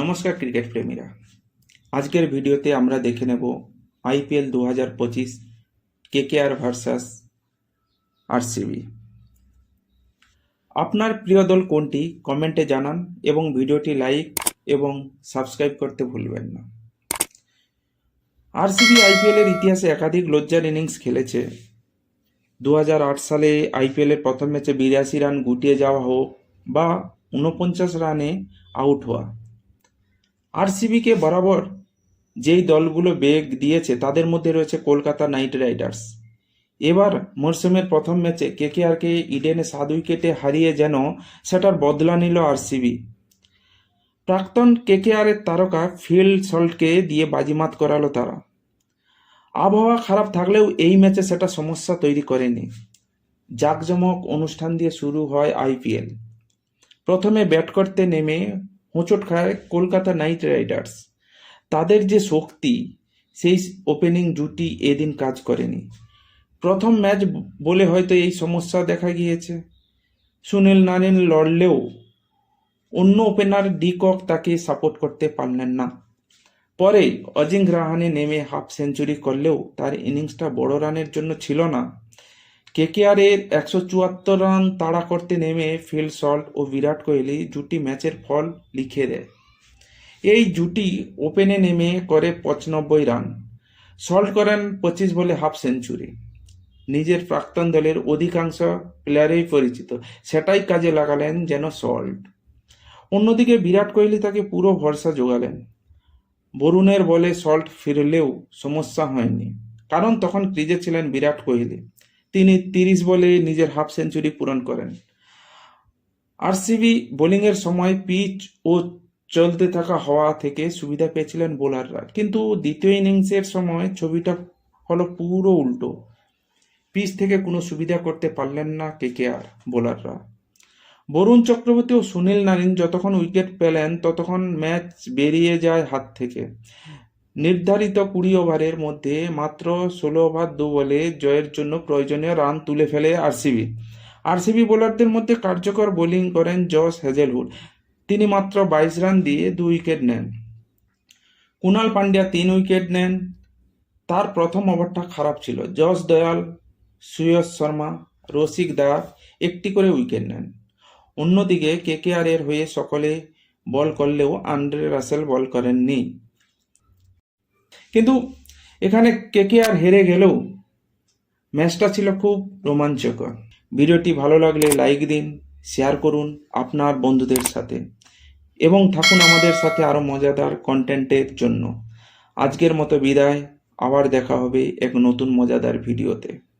নমস্কার ক্রিকেট প্রেমীরা। আজকের ভিডিওতে আমরা দেখে নেব আইপিএল দু হাজার পঁচিশ, কেকেআর ভার্সাস আরসিবি। আপনার প্রিয় দল কোনটি কমেন্টে জানান এবং ভিডিওটি লাইক এবং সাবস্ক্রাইব করতে ভুলবেন না। আরসিবি আইপিএলের ইতিহাসে একাধিক লজ্জার ইনিংস খেলেছে। দু হাজার আট সালে আইপিএলের প্রথম ম্যাচে বিরাশি রান গুটিয়ে যাওয়া হোক বা উনপঞ্চাশ রানে আউট হওয়া। আরসিবিকে বরাবর যেই দলগুলো বেগ দিয়েছে, তাদের মধ্যে রয়েছে কলকাতা নাইট রাইডার্স। এবার মরসুমের প্রথম ম্যাচে কেকেআরকে ইডেনে সাত উইকেটে হারিয়ে যেন সেটার বদলা নিল আরসিবি প্রাক্তন কেকেআরের তারকা ফিল সল্টকে দিয়ে বাজিমাত করালো তারা। আবহাওয়া খারাপ থাকলেও এই ম্যাচে সেটা সমস্যা তৈরি করেনি। জাঁকজমক অনুষ্ঠান দিয়ে শুরু হয় আইপিএল প্রথমে ব্যাট করতে নেমে হোঁচট খায় কলকাতা নাইট রাইডার্স। তাদের যে শক্তি, সেই ওপেনিং জুটি এদিন কাজ করেনি। প্রথম ম্যাচ বলে হয়তো এই সমস্যা দেখা গিয়েছে। সুনীল নারিন লড়লেও অন্য ওপেনার ডিকক তাকে সাপোর্ট করতে পারলেন না। পরে অজিঙ্ক রাহানে নেমে হাফ সেঞ্চুরি করলেও তার ইনিংসটা বড় রানের জন্য ছিল না। কেকেআরের একশো চুয়াত্তর রান তাড়া করতে নেমে ফিল সল্ট ও বিরাট কোহলি জুটি ম্যাচের ফল লিখে দেয়। এই জুটি ওপেনে নেমে করে পঁচানব্বই রান। সল্ট করেন পঁচিশ বলে হাফ সেঞ্চুরি। নিজের প্রাক্তন দলের অধিকাংশ প্লেয়ারেই পরিচিত। সেটাই কাজে লাগালেন যেন সল্ট। অন্যদিকে বিরাট কোহলি তাকে পুরো ভরসা জোগালেন বরুণের বলে সল্ট ফিরলেও সমস্যা হয়নি। কারণ তখন ক্রিজে ছিলেন বিরাট কোহলি। তিনি তিরিশ বলে নিজের হাফ সেঞ্চুরি পূরণ করেন। আরসিবি বোলিংয়ের সময় পিচ ও চলতে থাকা হওয়া থেকে সুবিধা পেয়েছিলেন বোলাররা। কিন্তু দ্বিতীয় ইনিংসের সময় ছবিটা হলো পুরো উল্টো। পিচ থেকে কোনো সুবিধা করতে পারলেন না কেকেআর বোলাররা। বরুণ চক্রবর্তী ও সুনীল নারিন যতক্ষণ উইকেট পেলেন, ততক্ষণ ম্যাচ বেরিয়ে যায় হাত থেকে। নির্ধারিত কুড়ি ওভারের মধ্যে মাত্র ষোলো ওভার দু বলে জয়ের জন্য প্রয়োজনীয় রান তুলে ফেলে আরসিবি। আরসিবি বোলারদের মধ্যে কার্যকর বোলিং করেন জস হেজেলহুড তিনি মাত্র বাইশ রান দিয়ে দু উইকেট নেন। কুনাল পান্ডিয়া তিন উইকেট নেন। তার প্রথম ওভারটা খারাপ ছিল। জস দয়াল সুয়স শর্মা, রসিক দাস একটি করে উইকেট নেন। অন্যদিকে কেকেআর এর হয়ে সকলে বল করলেও আন্দ্রে রাসেল বল করেননি। কিন্তু এখানে কে কে আর হেরে গেলেও ম্যাচটা ছিল খুব রোমাঞ্চকর। ভিডিওটি ভালো লাগলে লাইক দিন, শেয়ার করুন আপনার বন্ধুদের সাথে। এবং থাকুন আমাদের সাথে আরও মজাদার কন্টেন্টের জন্য। আজকের মতো বিদায়, আবার দেখা হবে এক নতুন মজাদার ভিডিওতে।